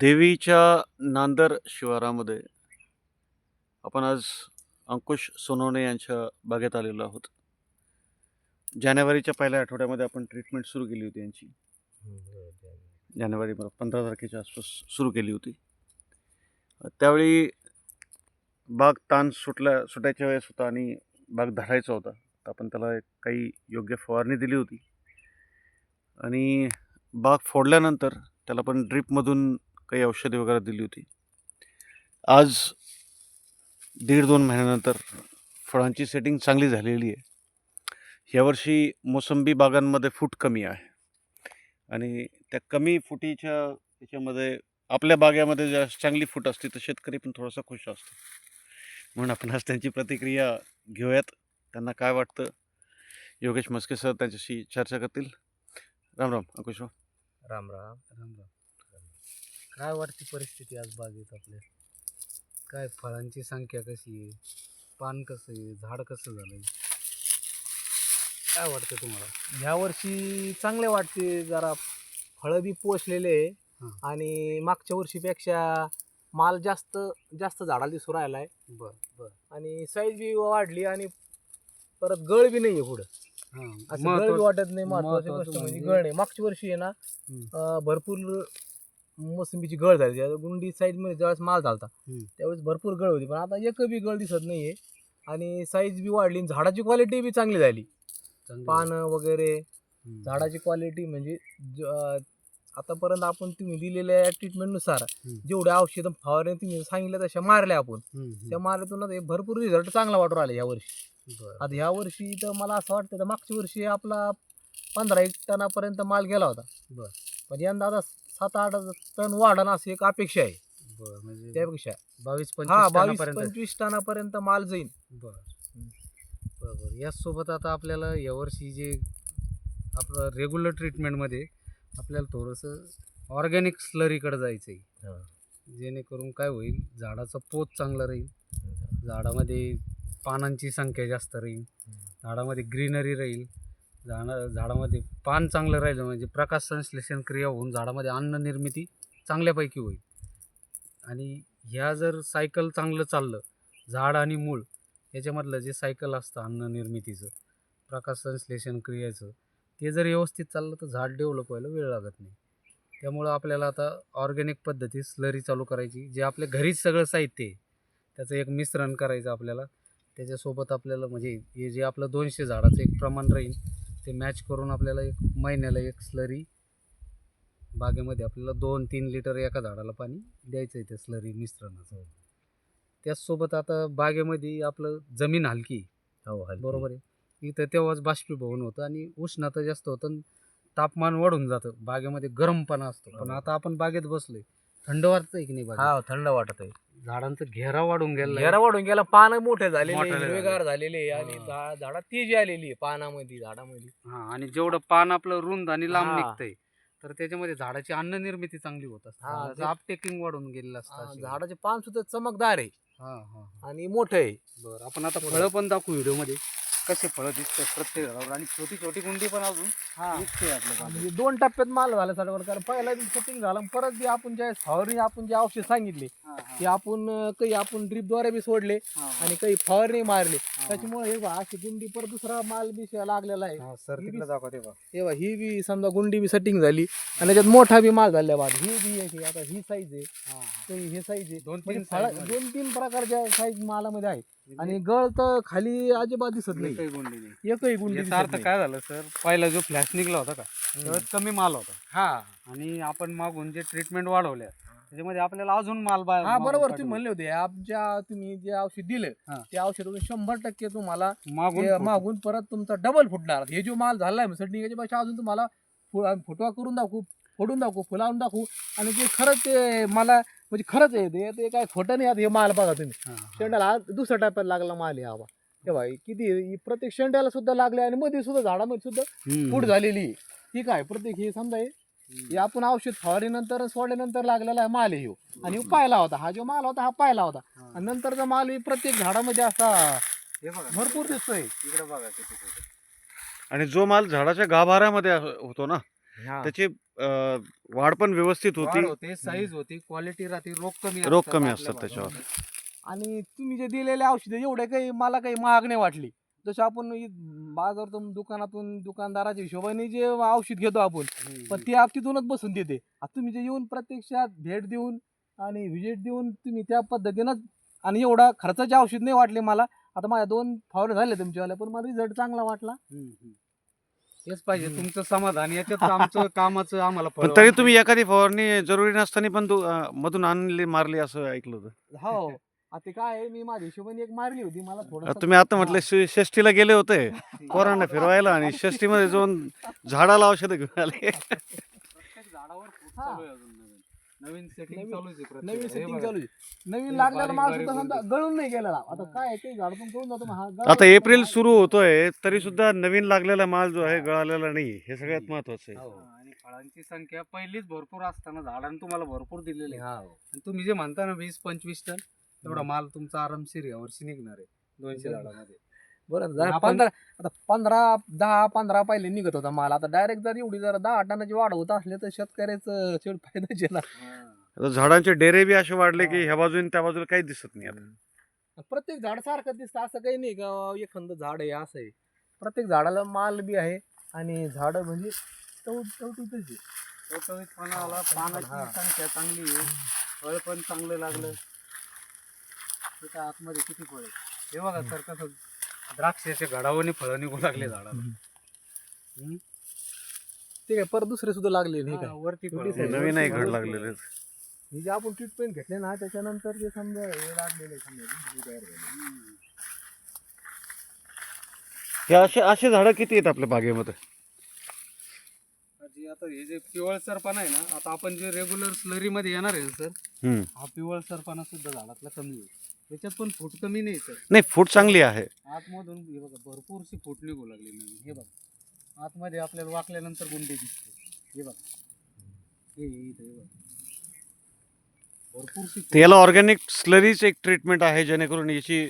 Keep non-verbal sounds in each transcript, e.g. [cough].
देवीच्या नांदर शिवारामध्ये आपण आज अंकुश सोनवणे यांच्या बागेत आलेलो आहोत. जानेवारीच्या पहिल्या आठवड्यामध्ये आपण ट्रीटमेंट सुरू केली होती यांची. जानेवारी पंधरा तारखेच्या आसपास सुरू केली होती. त्यावेळी बाग ताण सुटल्या सुटायच्या वेळेस होता आणि बाग धरायचा होता. तर आपण त्याला काही योग्य फवारणी दिली होती. आणि बाग फोडल्यानंतर त्याला पण ड्रीपमधून काही औषधे वगैरे दिली होती. आज दीड दोन महिन्यानंतर फळांची सेटिंग चांगली झालेली आहे. यावर्षी मोसंबी बागांमध्ये फूट कमी आहे. आणि त्या कमी फुटीच्या याच्यामध्ये आपल्या बागेमध्ये ज्या चांगली फूट असते तर शेतकरी पण थोडासा खुश असतो. म्हणून आपण आज त्यांची प्रतिक्रिया घेऊयात. त्यांना काय वाटतं? योगेश मस्के सर त्यांच्याशी चर्चा करतील. राम राम अंकुश राम राम. राम राम. काय वाटते परिस्थिती आज बागेत आपल्या? काय फळांची संख्या कशी आहे? पान कसं आहे? झाड कसं झालंय? काय वाटतं तुम्हाला? ह्या वर्षी चांगले वाटते जरा फळं बी पोचलेले हां. आणि मागच्या वर्षीपेक्षा माल जास्त जास्त झाडाला दिसू राहिला आहे बर बर. आणि साईज बी वाढली आणि परत गळ बी नाही आहे पुढं. हां. असं गळ बी महत्वाचं- वाटत नाही महत्वाची महत्वाचं गोष्ट म्हणजे म्हणजे- गळ नाही. मागच्या वर्षी आहे ना हम्म. अं, भरपूर मोसंबीची गळ झाली त्या गुंडी साईजमध्ये ज्यावेळेस माल झालता हम्म. त्यावेळेस भरपूर गळ होती पण आता एक बी गळ दिसत नाहीये आणि साईज बी वाढली आणि झाडाची क्वालिटी बी चांगली झाली चांगलं. पानं वगैरे हम्म. झाडाची क्वालिटी म्हणजे ज- अं, आतापर्यंत आपण तुम्ही दिलेल्या ट्रीटमेंटनुसार हम्म. जेवढ्या औषधं फवारणी तुम्ही सांगितलं तशा मारल्या आपण हम्म, हम्म. त्या मारल्यातून हे भरपूर रिझल्ट चांगला वाटू राहिला या वर्षी बरं. आता ह्या वर्षी तर मला असं वाटतं तर मागच्या वर्षी आपला पंधरा एक टनापर्यंत माल गेला होता बरं. पण यंदा आता सात आठ टन वाढण अशी एक अपेक्षा आहे. बरं म्हणजे त्यापेक्षा. बावीस हा पंचवीस बावीस पंचवीस टनापर्यंत माल जाईल बरं. बरोबर याचसोबत आता आपल्याला यावर्षी जे आपलं रेग्युलर ट्रीटमेंटमध्ये आपल्याला थोडंसं ऑर्गॅनिक स्लरीकडे जायचं आहे जेणेकरून काय होईल झाडाचं पोत चांगलं राहील. झाडामध्ये पानांची संख्या जास्त राहील. झाडामध्ये ग्रीनरी राहील. झाडा झाडामध्ये पान चांगलं राहिलं म्हणजे प्रकाश संश्लेषण क्रिया होऊन झाडामध्ये अन्न निर्मिती चांगल्यापैकी होईल. आणि ह्या जर सायकल चांगलं चाललं झाड आणि मूळ याच्यामधलं जे सायकल असतं अन्न निर्मितीचं प्रकाश संश्लेषण क्रियेचं ते जर व्यवस्थित चाललं तर झाड डेव्हलप व्हायला वेळ लागत नाही. त्यामुळं आपल्याला आता ऑर्गॅनिक पद्धतीत स्लरी चालू करायची जे आपल्या घरीच सगळं साहित्य आहे त्याचं एक मिश्रण करायचं आपल्याला त्याच्यासोबत आपल्याला म्हणजे हे जे आपलं दोनशे झाडाचं एक प्रमाण राहील ते मॅच करून आपल्याला एक महिन्याला एक स्लरी बागेमध्ये आपल्याला दोन तीन लिटर एका झाडाला पाणी द्यायचं आहे त्या स्लरी मिश्रणाचं. त्याचसोबत आता बागेमध्ये आपलं जमीन हलकी हो बरोबर आहे. इथं तेव्हाच बाष्पीभवन होतं आणि उष्णता जास्त होतं आणि तापमान वाढून जातं. बागेमध्ये गरमपणा असतो. पण हो. आता आपण बागेत बसलोय. थंड वाटतंय की नाही बागेत? हा थंड वाटत आहे झाडांचा घेरा वाढून गेला घेरा वाढून गेला पानं मोठे झालेले झाले. हिरवेगार झालेले आणि हा. झा- झाडात तेजी आलेली आहे पानामध्ये झाडामध्ये हा आणि जेवढं पान आपलं रुंद आणि लांब हा. निघतंय तर त्याच्यामध्ये झाडाची अन्न निर्मिती चांगली होत असते हा, ते- अपटेकिंग वाढून गेलेलं हा, असतं अशी. झाडाचे पान सुद्धा चमकदार आहे हा हा हा. आणि मोठं आहे बरं आपण आता फळं पण दाखवू व्हिडिओमध्ये कसे फळं दिसतात प्रत्येक झाडावर आणि छोटी छोटी गुंडी पण अजून हा दिसते आपल्या बागेत. म्हणजे दोन टप्प्यात माल झाला साठवण कारण पहिला सेटिंग झाला परत बी आपण ज्या फवारणी आपण जे औषध सांगितले ते आपण अं, काही आपण ड्रीपद्वारे बी सोडले. आणि काही फवारणी मारले. त्याच्यामुळे हे बघा अशी गुंडी परत दुसरा माल बी लागलेला आहे हा, सर तिकडे बी- दाखवा ते बघा. बघा ही बी समजा गुंडी बी सेटिंग झाली आणि त्याच्यात मोठा बी माल झाला बाद ही बी आहे. आता ही साईज आहे हा, हा. काही हे साईज आहे दोन म्हणजे तीन फळा- size मध्ये. दोन तीन प्रकारच्या साईज मालामध्ये आहे म्हणजे आणि गळ तर खाली अजिबात दिसत नाही एकही गुंडी नाही एकही गुंडी याचा दिसत अर्थ नाही. काय झालं सर पहिला जो फ्लॅश निघला होता का. त्यावेळेस कमी माल होता हा आणि आपण मागून जे ट्रीटमेंट वाढवल्या त्याच्यामध्ये आपल्याला अजून माल बाहेर हा मागून बरोबर पाठवला. तुम्ही म्हणले होते आमच्या तुम्ही जे औषध दिलं हा. ते औषधातून शंभर टक्के तुम्हाला मागून ते फुट- मागून परत तुमचा डबल फुटणार हे जो माल झालाय निघायच्या पेक्षा अजून तुम्हाला फुटवा करून दाखवू फोडून दाखवू फुलावून दाखवू आणि जे खरंच ते मला म्हणजे खरंच आहे ते ते काय खोटं नाही आता हे माल बघा तुम्ही हा, हा. शेंड्याला हा दुसऱ्या टाप्यात लागला माल आहे हवा हे भाई किती? ही प्रत्येक शेंड्याला सुद्धा लागले आणि मध्ये सुद्धा झाडामध्ये सुद्धा. फूट झालेली. ठीक आहे प्रत्येक हे समजा हे हे आपण औषध फवारीनंतर सोडल्यानंतर लागलेला आहे माल आहे ह्यो. आणि पाहिला होता हा जो माल होता हा पाहिला होता हा. आणि नंतरचा माल हे प्रत्येक झाडामध्ये असा हे बघा भरपूर दिसतोय इकडे बघा. आणि जो माल झाडाच्या गाभाऱ्यामध्ये होतो ना हा. त्याची अं, वाढ पण व्यवस्थित वाढ होती होते साईज होती क्वालिटी राहते रोग कमी रोग असतात कमी आपल्या असतात त्याच्यावर. भागामध्ये. आणि तुम्ही जे दिलेले औषधं एवढे काही मला काही महाग नाही वाटली जसं आपण इ- बाजारातून दुकानातून दुकानदाराच्या हिशोबाने जे औषध घेतो आपण हम्म. पण ते आप तिथूनच बसून देते आता तुम्ही जे येऊन प्रत्यक्षात भेट देऊन आणि व्हिजिट देऊन तुम्ही त्या पद्धतीनंच आणि एवढा खर्चाचे औषध नाही वाटले मला आता माझ्या दोन फावरे झाले तुमच्यावाले पण मला रिझल्ट चांगला वाटला हम्म, हम्म. तेच पाहिजे. तुमचं समाधान याच्यात [laughs] आमचं कामाचं आम्हाला पण तरी. तुम्ही एखादी फवारणी जरुरी नसताना पण तू अं, मधून आणली मारली असं ऐकलं होतं. हो. आता काय आहे, मी माझ्या हिशोबाने एक मारली होती. मला आता थोडं तुम्ही आता म्हटलं षष्- षष्टीला गेले होते. [laughs] पोरांना फिरवायला आणि षष्टीमध्ये जाऊन झाडाला औषधं घेऊन आले. [laughs] झाडावर फूट. चालू आहे अजून. नवीन नवीन सेटिंग नवीन- चालूच आहे प्रत्येक. नवीन हे सेटिंग बघा. चालू आहे नवीन लागलेला बारीक- माल बारीक सुद्धा समजा बुंदे. गळून नाही गेलेला आता. काय आहे, काही झाड पण गळून जातो मग हा आता गळायचा एप्रिल सुरू होतोय तरी सुद्धा नवीन लागलेला माल जो आहे गळालेला नाही हे सगळ्यात महत्वाचं आहे हो. आणि फळांची संख्या पहिलीच भरपूर असताना झाडांनी तुम्हाला भरपूर दिलेले आहे. हा. आणि तुम्ही जे म्हणता ना वीस पंचवीस टन तेवढा माल तुमचा आरामशीर यावर्षी निघणार आहे दोनशे. झाडामध्ये बरं जर आपण- पंधरा आता पंधरा दहा पंधरा पहिले निघत होता माल. आता डायरेक्ट जर एवढी जर दहा टनाची वाढ होत असले तर शेतकऱ्याचं शेड फायदाच आहे ना आता झाडांचे डेरे बी असे वाढले की ह्या बाजूने त्या बाजूला काहीच दिसत नाही आता. प्रत्येक झाड सारखं दिसतं असं काही नाही का एखादं झाड आहे असं आहे. प्रत्येक झाडाला माल बी आहे आणि झाड म्हणजे टवट- टवटीतच आहे. टवटवीतपणा आला हा. पानाची संख्या चांगली आहे. फळ पण चांगलं लागलं. काय आतमध्ये किती फळ आहे? हे बघा सर कसं द्राक्षाच्या घडावणी फळं निघू लागले झाडाला हम्म? ते काय परत दुसरे सुद्धा लागले हा, काय वरती फळं. हे. नवीन आहे घड लागलेले हे जे आपण ट्रीटमेंट घेतले ना त्याच्यानंतर जे समजा हे लागलेले समजा दुसरी तयार झाली. हम्म. हे असे असे झाडं किती आहेत आपल्या बागेमध्ये जी आता हे जे पिवळसरपणा आहे ना आता आपण जे रेग्युलर स्लरी मध्ये येणार आहे सर हम्म. हा पिवळसरपणा सुद्धा झाडातला कमी आहे त्याच्यात पण फूट कमी नाही सर नाही फूट चांगली आहे. आतमधून हे बघा भरपूरशी फूट निघू लागली नवीन. हे बघा. आतमध्ये आपल्याला वाकल्यानंतर गुंडे दिसते. हे बघा. हे इथं हे बघा. भरपूरशी तर याला ऑर्गॅनिक स्लरीच एक ट्रीटमेंट आहे जेणेकरून याची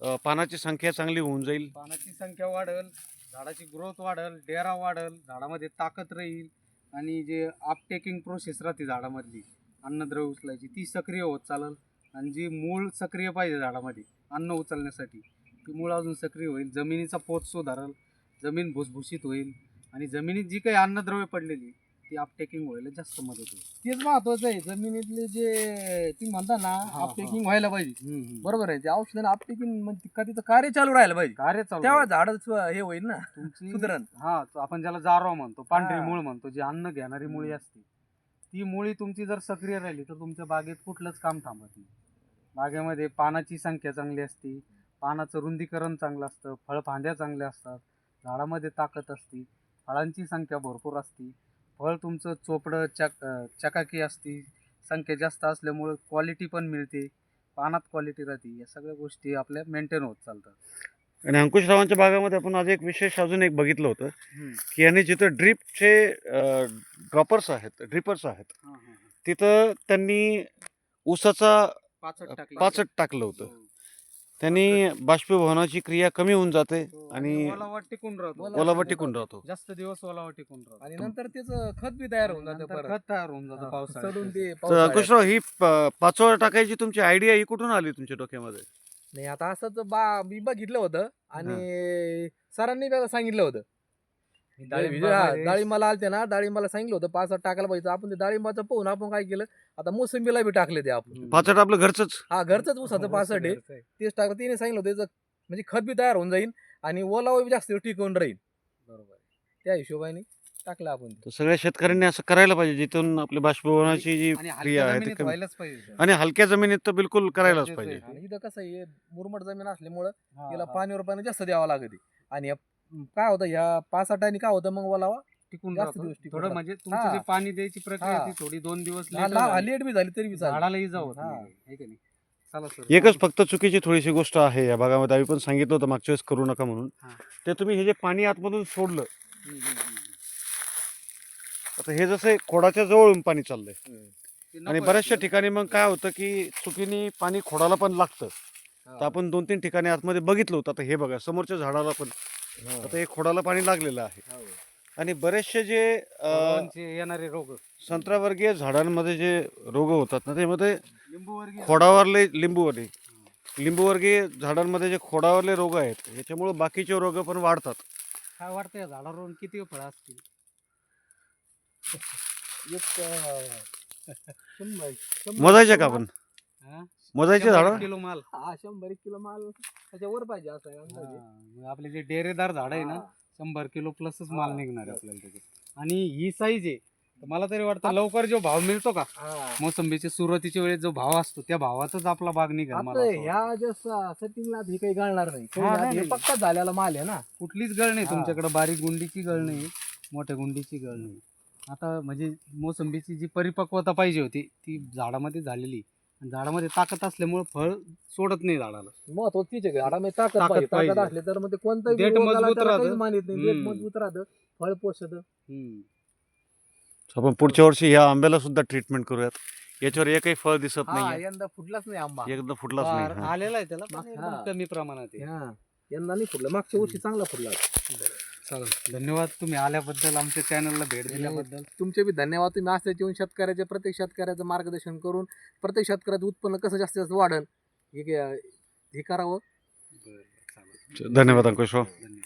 अं, पानाची संख्या चांगली होऊन जाईल. पानाची संख्या वाढेल झाडाची ग्रोथ वाढेल डेरा वाढेल झाडामध्ये ताकद राहील आणि जे अपटेकिंग प्रोसेस राहते झाडामधली अन्नद्रव्य उचलायची ती सक्रिय होत चालेल. आणि जी मूळ सक्रिय पाहिजे झाडामध्ये अन्न उचलण्यासाठी ती मूळ अजून सक्रिय होईल. जमिनीचा पोत सुधारेल जमीन भुसभुशीत होईल आणि जमिनीत जी काही अन्नद्रव्य पडलेली ती अपटेकिंग व्हायला जास्त मदत होईल. तेच महत्वाचं आहे. जमिनीतले जे तुम्ही म्हणता ना. अपटेकिंग व्हायला पाहिजे. बरोबर आहे. ते औषधाने अपटेकिंग म्हणजे तिचं कार्य चालू राहायला पाहिजे. कार्य चालू तेव्हा. झाड हे होईल ना तुमची सुधरण. हा तो आपण ज्याला जारवा म्हणतो पांढरी. मूळ म्हणतो जी अन्न घेणारी मुळी असते ती मुळी तुमची जर सक्रिय राहिली तर तुमच्या बागेत कुठलंच काम थांबत नाही. बागेमध्ये पानाची संख्या चांगली असते पानाचं रुंदीकरण चांगलं असतं फळफांद्या चांगल्या असतात झाडामध्ये ताकद असते फळांची संख्या भरपूर असते. फळ तुमचं चोपडं चक चकाकी असते संख्या जास्त असल्यामुळं क्वालिटी पण मिळते पानात क्वालिटी राहते या सगळ्या गोष्टी आपल्या मेंटेन होत चालतात. आणि अंकुशरावांच्या बागामध्ये आपण आज एक विशेष अजून एक बघितलं होतं की यांनी जिथं ड्रीपचे ड्रॉपर्स आहेत ड्रिपर्स आहेत. तिथं त्यांनी ऊसाचा पाचट टाकलं पाचट टाकलं होतं. हो. त्यांनी बाष्पीभवनाची क्रिया कमी होऊन जाते हो, आणि ओलावा टिकून राहतो. ओलावा टिकून राहतो. जास्त दिवस ओलावा टिकून राहतो. आणि नंतर त्याचं खत बी तयार होऊन जातं खत तयार होऊन जातं हा, पावसाळ्यात. अंकुशराव ही पाचोळा टाकायची तुमची आयडिया ही कुठून आली तुमच्या डोक्यामध्ये? नाही आता असंच बा मी बघितलं होतं आणि सरांनी बी सांगितलं होतं. डाळिंबाला आलते ना डाळिंबाला सांगितलं होतं पाच टाकायला पाहिजे आपण ते डाळिंबाचं पाहून आपण काय केलं आता मोसंबीला बी टाकले ते आपण. पाचट आपलं घरचंच हा घरचंच ऊसाचं पासष्ट आहे घरचं. तेच टाकलं तिने सांगितलं होतं त्याचं म्हणजे खत बी तयार होऊन जाईल आणि ओलावा बी जास्त टिकून राहील बरोबर. त्या हिशोबाने टाकलं आपण ते. तर सगळ्या शेतकऱ्यांनी असं करायला पाहिजे जिथून आपली बाष्पीभवनाची जी आणि क्रिया हलक्या आहे ती जमिनीत कमी व्हायलाच पाहिजे सर. आणि हलक्या जमिनीत तर बिलकुल करायलाच पाहिजे. आणि इथं कसं आहे मुरमट जमीन असल्यामुळं हा, तिला हा. पाणीवर पाणी जास्त द्यावं लागते आणि या- काय होतं ह्या पाच आठाने काय होतं मग ओलावा टिकून जास्त राहतो. दिवस टिकून थोडं. म्हणजे तुमची हा. जी पाणी द्यायची प्रक्रिया हा. ती थोडी दोन दिवस later झाली. लेट बी झाली तरी बी चालेल. झाडाला इजा होत हा. नाही. है की नाही? चला सर एकच फक्त चुकीची थोडीशी गोष्ट आहे या भागामध्ये आम्ही पण सांगितलं होतं मागच्या वेळेस करू नका म्हणून हा. ते तुम्ही हे जे पाणी आतमधून सोडलं हम्म, हम्म, हम्म. आता हे जसं खोडाच्या जवळून पाणी चाललंय ते नको आणि आहे बऱ्याचशा आपल्याला. ठिकाणी मग काय होतं की चुकीने पाणी खोडाला पण लागतं हा. तर आपण दोन तीन ठिकाणी आतमध्ये बघितलं होतं आता हे बघा समोरच्या झाडाला पण हा. आता हे खोडाला पाणी लागलेलं आहे. हो. आणि बरेचसे जे अ, येणारे रोग. संत्रावर्गीय झाडांमध्ये जे रोग होतात ना त्यामध्ये लिंबूवर्गीय खोडावरले लिंबूवरले लिंबूवर्गीय झाडांमध्ये जे खोडावरले रोग आहेत याच्यामुळे बाकीचे रोग पण वाढतात. काय वाटतं या झाडावरून? किती फळं असतील? [laughs] एक अं, शंभर शंभर मोजायचे का आपण? हा? मोजायचे झाडं किलो माल हा शंभर एक किलो माल त्याच्यावर पाहिजे असं आहे अंदाजे. हा, मग आपले जे डेरेदार झाड आहे ना हा. शंभर किलो प्लसच माल. निघणार आहे आपल्याला त्याचे आणि ही साईज आहे तर मला तरी वाटतं लवकर जो भाव मिळतो का हा. मोसंबीचे सुरुवातीच्या वेळेस जो भाव असतो त्या भावातच आपला बाग निघेल मला आता असं वाटतं. ह्या ज्या सेटिंगला हे काही गळणार नाही हा, हे नाही. पक्का झालेला माल आहे ना कुठलीच गळ नाही हा. तुमच्याकडे बारीक गुंडीची गळ नाही मोठ्या गुंडीची गळ नाही आता म्हणजे मोसंबीची जी परिपक्वता पाहिजे होती ती झाडामध्ये झालेली झाडामध्ये ताकद असल्यामुळे फळ सोडत नाही झाडाला महत्त्व तीच झाडामध्ये ताकद ताकद पाहिजे ताकद पाहिजे. असले तर मग ते कोणताही देठ रोगाला मजबूत त्याला काहीच राहतं. मानित नाही देठ हम्म. मजबूत राहतं फळ पोषत हम्म. आपण पुढच्या वर्षी ह्या आंब्याला सुद्धा ट्रीटमेंट करूयात याच्यावर एकही फळ दिसत हा नाही यंदा फुटलाच नाही आंबा एकदा फुटलाच नाही हा. आलेला आहे त्याला पण हा. एकदम कमी प्रमाणात आहे हा यंदा नाही फुटलं. मागच्या वर्षी चांगला फुटला चालेल. धन्यवाद तुम्ही आल्याबद्दल आमच्या चॅनलला भेट दिल्याबद्दल. तुमचे बी धन्यवाद. तुम्ही असल्याचे येऊन शेतकऱ्याचे प्रत्येक शेतकऱ्याचं मार्गदर्शन करून प्रत्येक शेतकऱ्याचं उत्पन्न कसं जास्तीत जास्त वाढेल हे हे करावं. धन्यवाद अंकुश धन्यवाद.